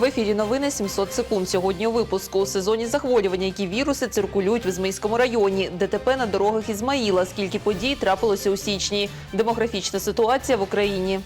В ефірі новини 700 секунд. Сьогодні у випуску у сезоні захворювання, які віруси циркулюють в Ізмаїльському районі, ДТП на дорогах Ізмаїла. Скільки подій трапилося у січні? Демографічна ситуація в Україні.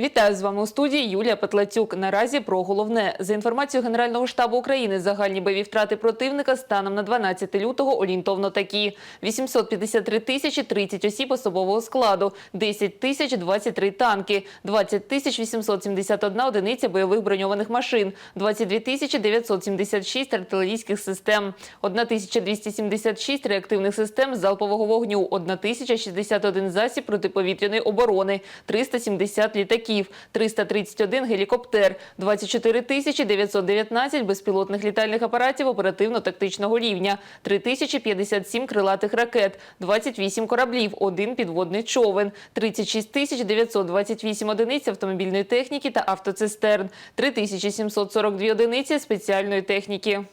Вітаю з вами у студії Юлія Петлацюк. Наразі про головне за інформацією Генерального штабу України. Загальні бойові втрати противника станом на 12 лютого орієнтовно такі: 853 тисячі 30 осіб особового складу, 10 тисяч 23 танки, 20 тисяч 871 одиниця бойових броньованих машин, 22 тисячі 976 артилерійських систем, 1276 реактивних систем залпового вогню, 1061 засіб протиповітряної оборони, 370 літаків, 331 гелікоптер, 24 тисячі 919 безпілотних літальних апаратів оперативно-тактичного рівня, 3057 крилатих ракет, 28 кораблів, один підводний човен, 36 тисяч 928 одиниць автомобільної техніки та автоцистерн, 3742 одиниці спеціальної техніки.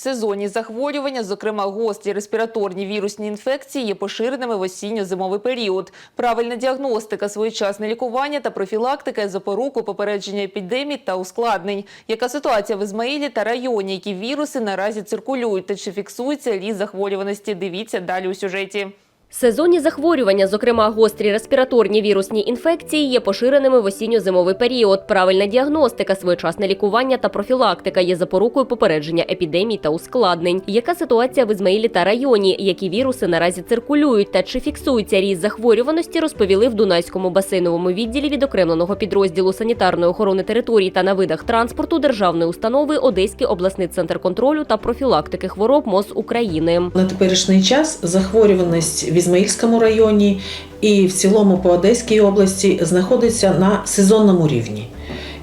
Сезонні захворювання, зокрема гострі респіраторні вірусні інфекції, є поширеними в осінньо-зимовий період. Правильна діагностика, своєчасне лікування та профілактика запоруку попередження епідемій та ускладнень. Яка ситуація в Ізмаїлі та районі, які віруси наразі циркулюють та чи фіксується ліс захворюваності? Дивіться далі у сюжеті. Сезонні захворювання, зокрема гострі респіраторні вірусні інфекції, є поширеними в осінньо-зимовий період. Правильна діагностика, своєчасне лікування та профілактика є запорукою попередження епідемій та ускладнень. Яка ситуація в Ізмаїлі та районі? Які віруси наразі циркулюють та чи фіксується ріст захворюваності? Розповіли в Дунайському басейновому відділі відокремленого підрозділу санітарної охорони території та на видах транспорту державної установи Одеський обласний центр контролю та профілактики хвороб МОЗ України. На теперішній час захворюваність в Ізмаїльському районі і в цілому по Одеській області знаходиться на сезонному рівні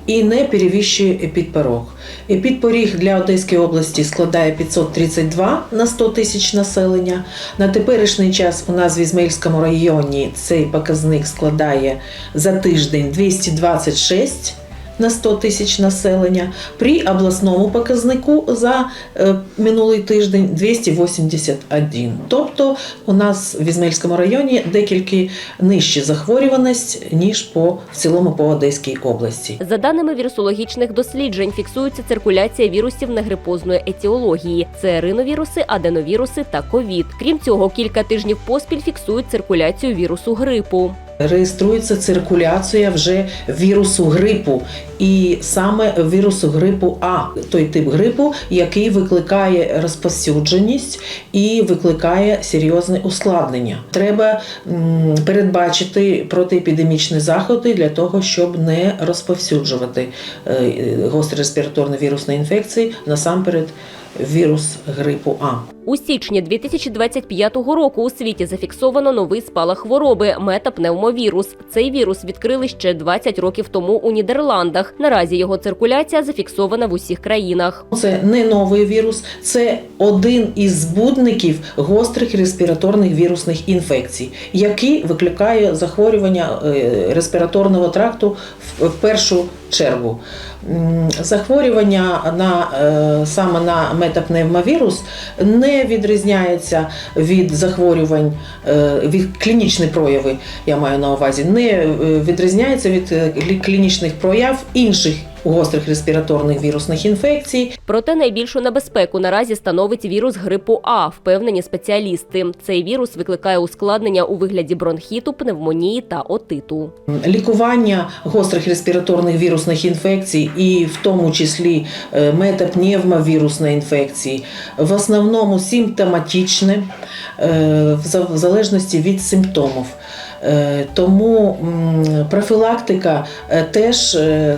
і не перевищує епідпорог. Епідпоріг для Одеської області складає 532 на 100 тисяч населення. На теперішній час у нас в Ізмаїльському районі цей показник складає за тиждень 226 на 100 тисяч населення. При обласному показнику за е, минулий тиждень 281. Тобто у нас в Ізмаїльському районі декілька нижча захворюваність, ніж по в цілому по Одеській області. За даними вірусологічних досліджень, фіксується циркуляція вірусів негрипозної етіології. Це риновіруси, аденовіруси та ковід. Крім цього, кілька тижнів поспіль фіксують циркуляцію вірусу грипу. Реєструється циркуляція вже вірусу грипу, і саме вірусу грипу А, той тип грипу, який викликає розповсюдженість і викликає серйозне ускладнення. Треба передбачити протиепідемічні заходи для того, щоб не розповсюджувати е, гострі респіраторні вірусні інфекції насамперед вірус грипу А. У січні 2025 року у світі зафіксовано новий спалах хвороби метапневмовірус. Цей вірус відкрили ще 20 років тому у Нідерландах. Наразі його циркуляція зафіксована в усіх країнах. Це не новий вірус, це один із збудників гострих респіраторних вірусних інфекцій, який викликає захворювання е, респіраторного тракту в в першу чергу. Захворювання на е, саме на метапневмовірус не відрізняється від захворювань, е, від клінічних прояви, я маю на увазі, не е, відрізняється від клінічних прояв інших гострих респіраторних вірусних інфекцій, Проте найбільшу небезпеку наразі становить вірус грипу А, впевнені спеціалісти. Цей вірус викликає ускладнення у вигляді бронхіту, пневмонії та отиту. Лікування гострих респіраторних вірусних інфекцій, і в тому числі е, метапневмовірусної інфекції, в основному симптоматичне, е, в за- в залежності від симптомів. Е, Тому профілактика е, теж е,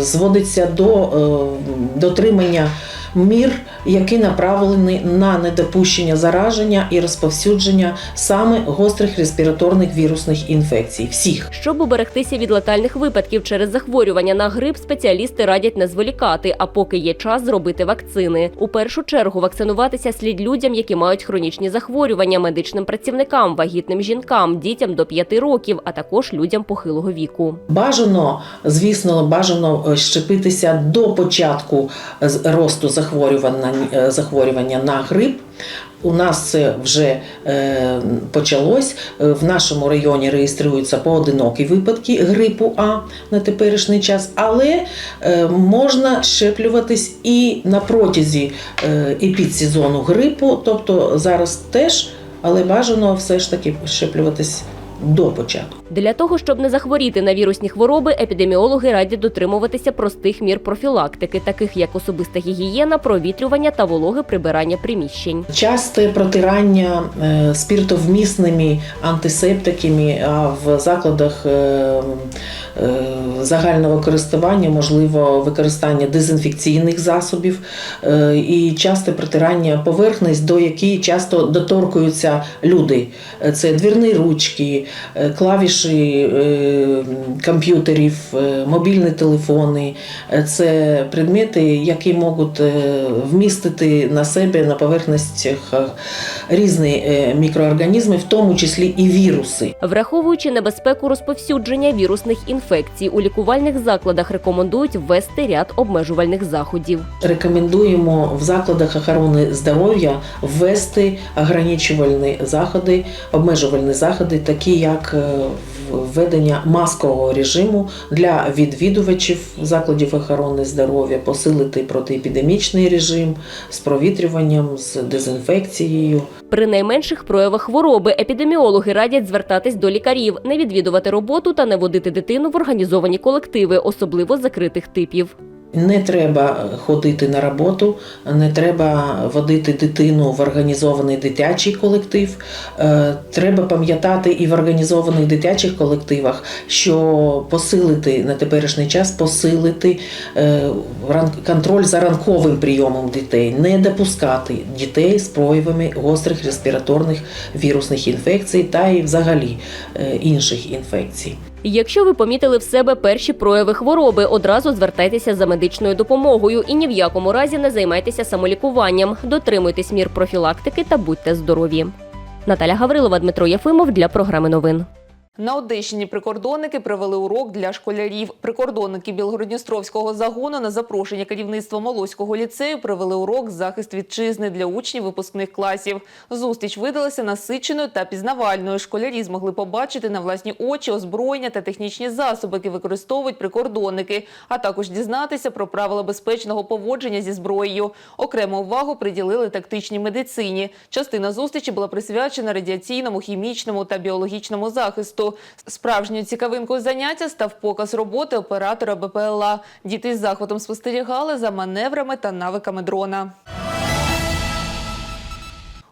зводиться до дотримання мір які направлені на недопущення зараження і розповсюдження саме гострих респіраторних вірусних інфекцій. Всіх. Щоб уберегтися від летальних випадків через захворювання на грип, спеціалісти радять не зволікати, а поки є час зробити вакцини. У першу чергу вакцинуватися слід людям, які мають хронічні захворювання, медичним працівникам, вагітним жінкам, дітям до 5 років, а також людям похилого віку. Бажано, звісно, бажано е, щепитися до початку е, росту захворювання, захворювання на грип. У нас це вже е, почалось. Е, В нашому районі реєструються поодинокі випадки грипу А на теперішній час, але е, можна щеплюватись і на протязі е, епідсезону грипу, тобто зараз теж, але бажано все ж таки щеплюватись до початку. Для того, щоб не захворіти на вірусні хвороби, епідеміологи радять дотримуватися простих мір профілактики, таких як особиста гігієна, провітрювання та вологе прибирання приміщень. Часте протирання е, спіртовмісними антисептиками, а в закладах е, е, загального користування можливо використання дезінфекційних засобів і часте протирання поверхнець, до якої часто доторкуються люди. Це двірні ручки, е, клавіші е, комп'ютерів, е, мобільні телефони. Це предмети, які можуть е, вмістити на себе на поверхностях різні мікроорганізми, в тому числі і віруси. Враховуючи небезпеку розповсюдження вірусних інфекцій, у лікувальних закладах рекомендують ввести ряд обмежувальних заходів. Рекомендуємо в закладах охорони здоров'я ввести ограничувальні заходи, обмежувальні заходи, такі як введення маскового режиму для відвідувачів закладів охорони здоров'я, посилити протиепідемічний режим з провітрюванням, з дезінфекцією. При найменших проявах хвороби епідеміологи радять звертатись до лікарів, не відвідувати роботу та не водити дитину в організовані колективи, особливо закритих типів. Не треба ходити на роботу, не треба водити дитину в організований дитячий колектив. Е, Треба пам'ятати і в організованих дитячих колективах, що посилити на теперішній час посилити е, контроль за ранковим прийомом дітей, не допускати дітей з проявами гострих респіраторних вірусних інфекцій та і взагалі е, інших інфекцій. Якщо ви помітили в себе перші прояви хвороби, одразу звертайтеся за медичною допомогою і ні в якому разі не займайтеся самолікуванням. Дотримуйтесь мір профілактики та будьте здорові. Наталя Гаврилова, Дмитро Єфимов для програми новин. На Одещині прикордонники провели урок для школярів. Прикордонники Білгородністровського загону на запрошення керівництва Молоського ліцею провели урок захист вітчизни для учнів випускних класів. Зустріч видалася насиченою та пізнавальною. Школярі змогли побачити на власні очі озброєння та технічні засоби, які використовують прикордонники, а також дізнатися про правила безпечного поводження зі зброєю. Окрему увагу приділили тактичній медицині. Частина зустрічі була присвячена радіаційному, хімічному та біологічному захисту. Справжньою цікавинкою заняття став показ роботи оператора БПЛА. Діти з захватом спостерігали за маневрами та навиками дрона.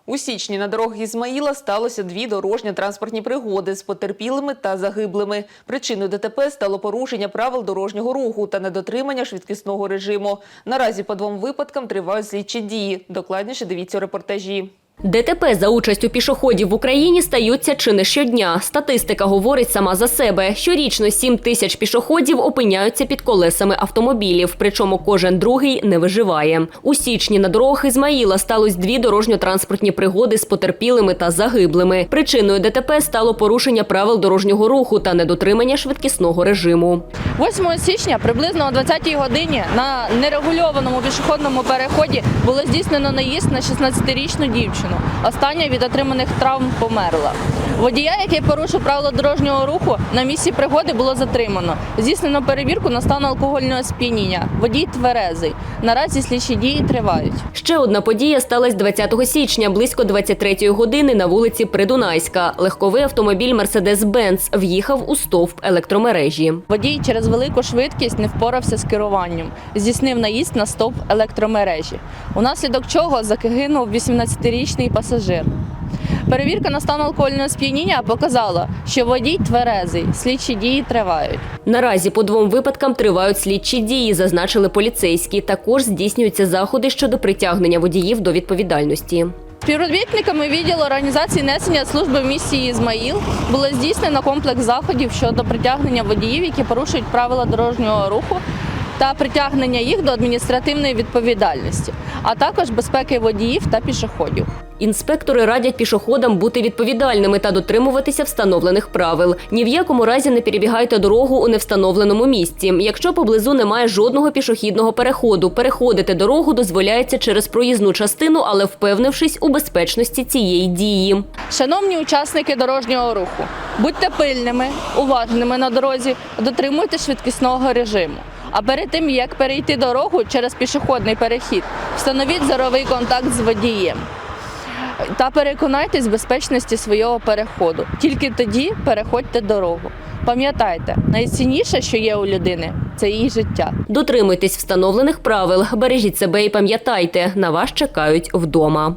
У січні на дорогах Ізмаїла сталося дві дорожньо-транспортні пригоди з потерпілими та загиблими. Причиною ДТП стало порушення правил дорожнього руху та недотримання швидкісного режиму. Наразі по двом випадкам тривають слідчі дії. Докладніше дивіться у репортажі. ДТП за участю пішоходів в Україні стаються чи не щодня. Статистика говорить сама за себе. Щорічно 7 тисяч пішоходів опиняються під колесами автомобілів, причому кожен другий не виживає. У січні на дорогах Ізмаїла сталося дві дорожньо-транспортні пригоди з потерпілими та загиблими. Причиною ДТП стало порушення правил дорожнього руху та недотримання швидкісного режиму. 8 січня приблизно о 20-й годині на нерегульованому пішохідному переході було здійснено наїзд на 16-річну дівчину. Остання від отриманих травм померла. Водія, який порушив правила дорожнього руху, на місці пригоди було затримано. Здійснено перевірку на стан алкогольного сп'яніння. Водій тверезий. Наразі слідчі дії тривають. Ще одна подія сталася 20 січня, близько 23-ї години на вулиці Придунайська. Легковий автомобіль Mercedes-Benz в'їхав у стовп електромережі. Водій через велику швидкість не впорався з керуванням, здійснив наїзд на стовп електромережі, унаслідок чого загинув 18-річний пасажир. Перевірка на стан алкогольного сп'яніння показала, що водій тверезий, слідчі дії тривають. Наразі по двом випадкам тривають слідчі дії, зазначили поліцейські. Також здійснюються заходи щодо притягнення водіїв до відповідальності. Співробітниками відділу організації несення служби в місті Ізмаїл було здійснено комплекс заходів щодо притягнення водіїв, які порушують правила дорожнього руху, та притягнення їх до адміністративної відповідальності, а також безпеки водіїв та пішоходів. Інспектори радять пішоходам бути відповідальними та дотримуватися встановлених правил. Ні в якому разі не перебігайте дорогу у невстановленому місці. Якщо поблизу немає жодного пішохідного переходу, переходити дорогу дозволяється через проїзну частину, але впевнившись у безпечності цієї дії. Шановні учасники дорожнього руху, будьте пильними, уважними на дорозі, дотримуйте швидкісного режиму. А перед тим як перейти дорогу через пішохідний перехід, встановіть зоровий контакт з водієм. Та переконайтесь в безпечності свого переходу. Тільки тоді переходьте дорогу. Пам'ятайте, найцінніше, що є у людини, це її життя. Дотримуйтесь встановлених правил, бережіть себе і пам'ятайте, на вас чекають вдома.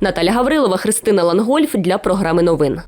Наталя Гаврилова, Христина Лангольф для програми новин.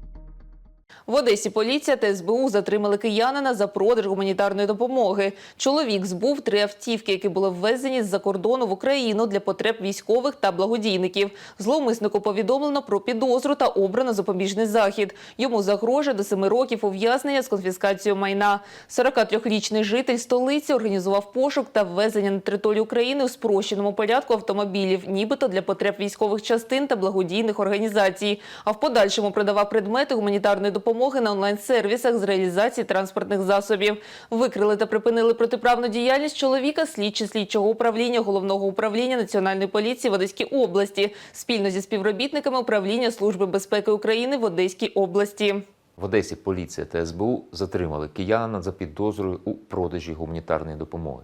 В Одесі поліція та СБУ затримали киянина за продаж гуманітарної допомоги. Чоловік збув три автівки, які були ввезені з-за кордону в Україну для потреб військових та благодійників. Зловмиснику повідомлено про підозру та обрано запобіжний захід. Йому загрожує до семи років ув'язнення з конфіскацією майна. 43-річний житель столиці організував пошук та ввезення на територію України у спрощеному порядку автомобілів, нібито для потреб військових частин та благодійних організацій. А в подальшому продавав предмети гуманітарної допомоги на онлайн-сервісах з реалізації транспортних засобів. Викрили та припинили протиправну діяльність чоловіка слідчі слідчого управління головного управління національної поліції в Одеській області спільно зі співробітниками управління Служби безпеки України в Одеській області. В Одесі поліція та СБУ затримали киянина за підозрою у продажі гуманітарної допомоги.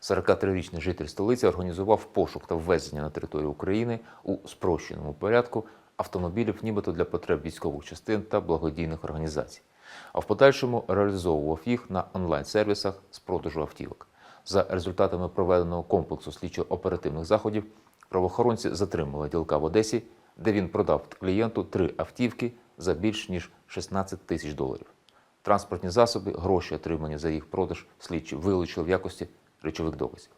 43-річний житель столиці організував пошук та ввезення на територію України у спрощеному порядку автомобілів, нібито для потреб військових частин та благодійних організацій. А в подальшому реалізовував їх на онлайн-сервісах з продажу автівок. За результатами проведеного комплексу слідчо-оперативних заходів правоохоронці затримали ділка в Одесі, де він продав клієнту три автівки за більш ніж 16 тисяч доларів. Транспортні засоби, гроші, отримані за їх продаж, слідчі вилучили в якості речових доказів.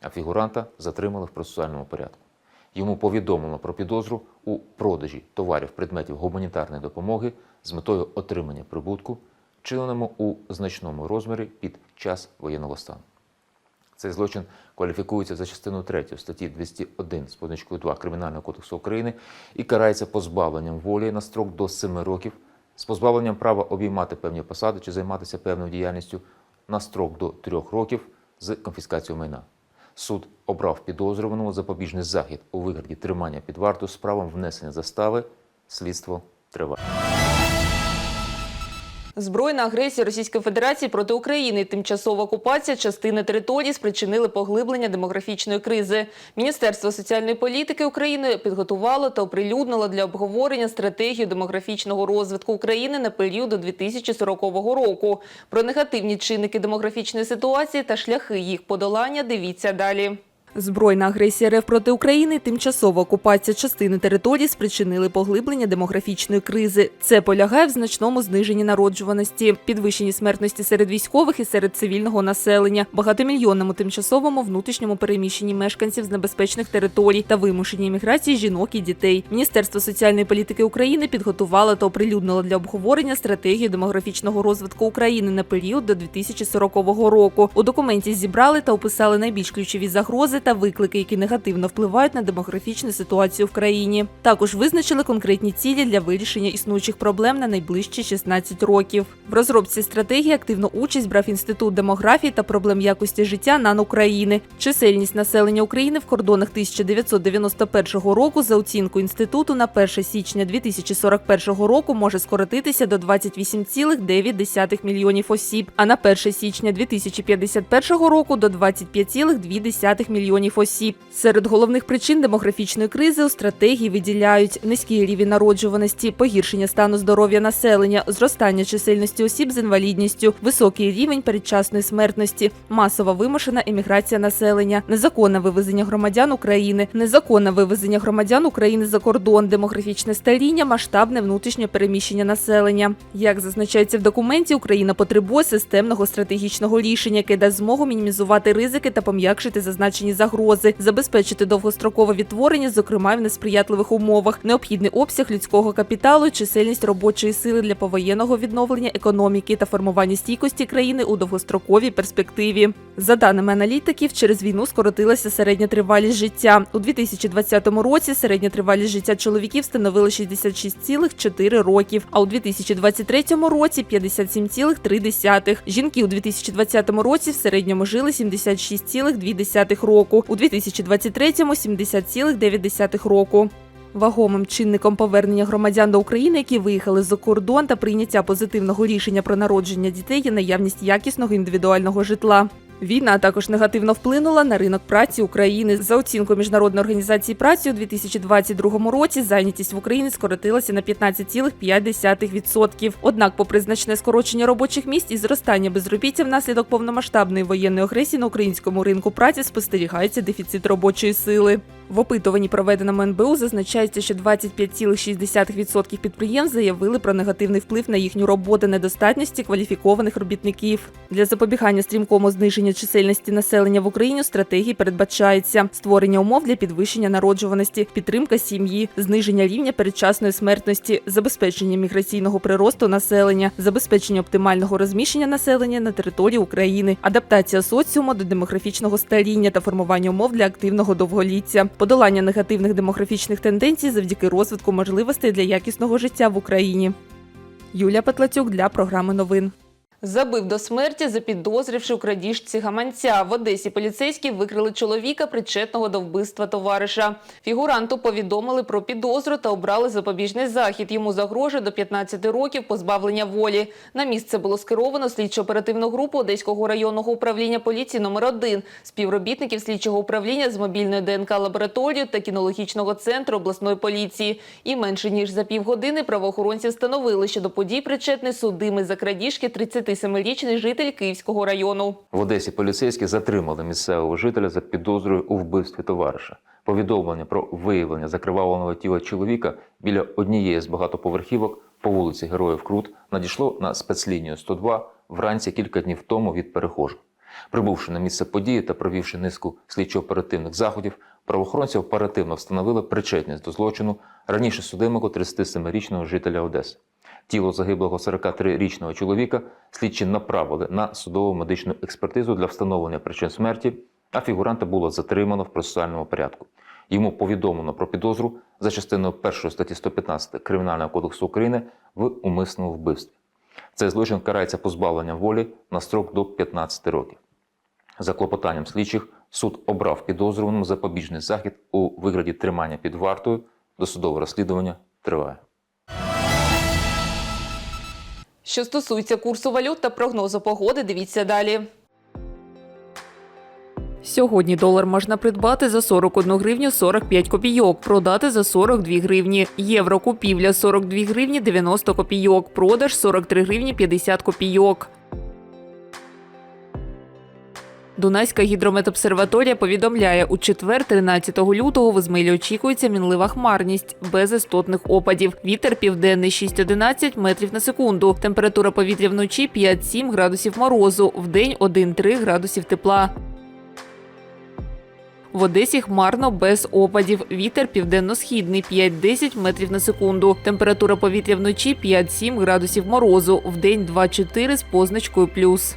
А фігуранта затримали в процесуальному порядку. Йому повідомлено про підозру у продажі товарів предметів гуманітарної допомоги з метою отримання прибутку, вчиненому у значному розмірі під час воєнного стану. Цей злочин кваліфікується за частиною 3 статті 201 з позначкою 2 Кримінального кодексу України і карається позбавленням волі на строк до 7 років, з позбавленням права обіймати певні посади чи займатися певною діяльністю на строк до 3 років з конфіскацією майна. Суд обрав підозрюваному запобіжний захід у вигляді тримання під варту з внесення застави. Слідство триває. Збройна агресія Російської Федерації проти України і тимчасова окупація частини території спричинили поглиблення демографічної кризи. Міністерство соціальної політики України підготувало та оприлюднило для обговорення стратегію демографічного розвитку України на період до 2040 року. Про негативні чинники демографічної ситуації та шляхи їх подолання дивіться далі. Збройна агресія РФ проти України, тимчасова окупація частини території спричинили поглиблення демографічної кризи. Це полягає в значному зниженні народжуваності, підвищенні смертності серед військових і серед цивільного населення, багатомільйонному тимчасовому внутрішньому переміщенні мешканців з небезпечних територій та вимушеній еміграції жінок і дітей. Міністерство соціальної політики України підготувало та оприлюднило для обговорення стратегію демографічного розвитку України на період до 2040 року. У документі зібрали та описали найбільш ключові загрози та виклики, які негативно впливають на демографічну ситуацію в країні. Також визначили конкретні цілі для вирішення існуючих проблем на найближчі 16 років. В розробці стратегії активну участь брав інститут демографії та проблем якості життя НАН України. Чисельність населення України в кордонах 1991 року за оцінкою інституту на 1 січня 2041 року може скоротитися до 28,9 мільйонів осіб, а на 1 січня 2051 року до 25,2 мільйонів мільйонів осіб. Серед головних причин демографічної кризи у стратегії виділяють низький рівень народжуваності, погіршення стану здоров'я населення, зростання чисельності осіб з інвалідністю, високий рівень передчасної смертності, масова вимушена еміграція населення, незаконне вивезення громадян України, незаконне вивезення громадян України за кордон, демографічне старіння, масштабне внутрішнє переміщення населення. Як зазначається в документі, Україна потребує системного стратегічного рішення, яке дасть змогу мінімізувати ризики та пом'якшити зазначені загрози, забезпечити довгострокове відтворення, зокрема в несприятливих умовах, необхідний обсяг людського капіталу, чисельність робочої сили для повоєнного відновлення економіки та формування стійкості країни у довгостроковій перспективі. За даними аналітиків, через війну скоротилася середня тривалість життя. У 2020 році середня тривалість життя чоловіків становила 66,4 років, а у 2023 році 57,3. Жінки у 2020 році в середньому жили 76,2 року, у 2023 – 70,9 року. Вагомим чинником повернення громадян до України, які виїхали за кордон та прийняття позитивного рішення про народження дітей, є наявність якісного індивідуального житла. Війна також негативно вплинула на ринок праці України. За оцінкою міжнародної організації праці у 2022 році зайнятість в Україні скоротилася на 15,5%. Однак, попри значне скорочення робочих місць і зростання безробіття внаслідок повномасштабної воєнної агресії на українському ринку праці спостерігається дефіцит робочої сили. В опитуванні, проведеному НБУ, зазначається, що 25,6% підприємств заявили про негативний вплив на їхню роботу недостатності кваліфікованих робітників. Для запобігання стрімкому зниженню чисельності населення в Україні стратегії передбачається створення умов для підвищення народжуваності, підтримка сім'ї, зниження рівня передчасної смертності, забезпечення міграційного приросту населення, забезпечення оптимального розміщення населення на території України, адаптація соціуму до демографічного старіння та формування умов для активного довголіття, подолання негативних демографічних тенденцій завдяки розвитку можливостей для якісного життя в Україні. Юлія Петлацюк для програми новин. Забив до смерті, запідозривши у крадіжці гаманця. В Одесі поліцейські викрили чоловіка, причетного до вбивства товариша. Фігуранту повідомили про підозру та обрали запобіжний захід. Йому загрожує до 15 років позбавлення волі. На місце було скеровано слідчо-оперативну групу Одеського районного управління поліції номер 1 співробітників слідчого управління з мобільною ДНК лабораторією та кінологічного центру обласної поліції. І менше ніж за півгодини правоохоронці встановили, що до подій причетний судимий за крадіжки 37-річний житель Київського району. В Одесі поліцейські затримали місцевого жителя за підозрою у вбивстві товариша. Повідомлення про виявлення закривавленого тіла чоловіка біля однієї з багатоповерхівок по вулиці Героїв Крут надійшло на спецлінію 102 вранці кілька днів тому від перехожих. Прибувши на місце події та провівши низку слідчо-оперативних заходів, правоохоронці оперативно встановили причетність до злочину раніше судимого 37-річного жителя Одеси. Тіло загиблого 43-річного чоловіка слідчі направили на судово медичну експертизу для встановлення причин смерті, а фігуранта було затримано в процесуальному порядку. Йому повідомлено про підозру за частиною 1 статті 115 Кримінального кодексу України в умисному вбивстві. Цей злочин карається позбавленням волі на строк до 15 років. За клопотанням слідчих суд обрав підозрюваному запобіжний захід у вигляді тримання під вартою. Досудове розслідування триває. Що стосується курсу валют та прогнозу погоди, дивіться далі. Сьогодні долар можна придбати за 41 гривню 45 копійок, продати за 42 гривні. Євро купівля 42 гривні 90 копійок, продаж 43 гривні 50 копійок. Дунайська гідрометобсерваторія повідомляє, у четвер, 13 лютого, в Ізмаїлі очікується мінлива хмарність без істотних опадів. Вітер південний 6-11 метрів на секунду. Температура повітря вночі 5-7 градусів морозу, вдень 1-3 градусів тепла. В Одесі хмарно без опадів. Вітер південно-східний 5-10 метрів на секунду. Температура повітря вночі 5-7 градусів морозу, вдень 2-4 з позначкою плюс.